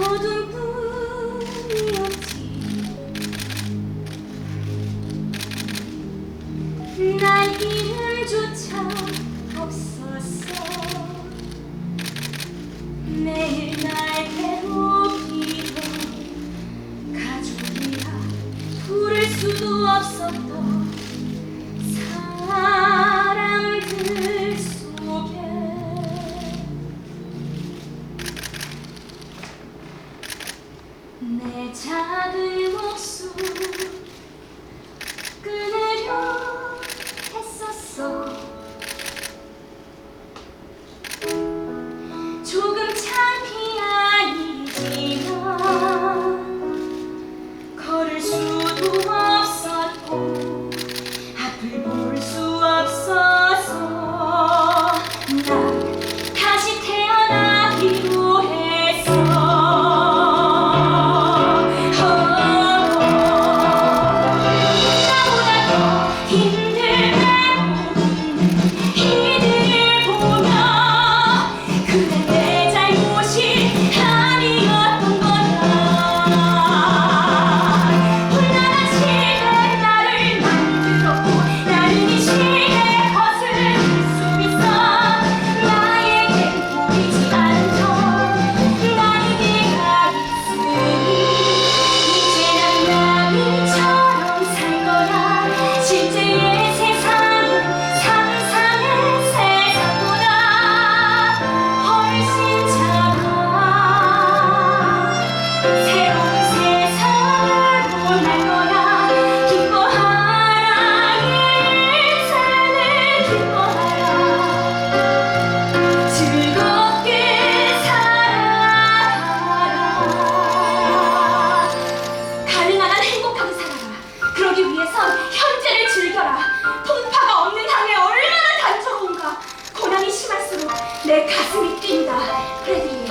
어둠 뿐이었지. 날 이름조차 없었어. 매일 날 괴롭히던 가족이라 부를 수도 없었던 사람 내 작은 목숨 끊으려 했었어. 조금 창피하이지만 걸을 수도 위해선 현재를 즐겨라. 통파가 없는 항해 얼마나 단조로운가. 고난이 심할수록 내 가슴이 뛴다. 프레드리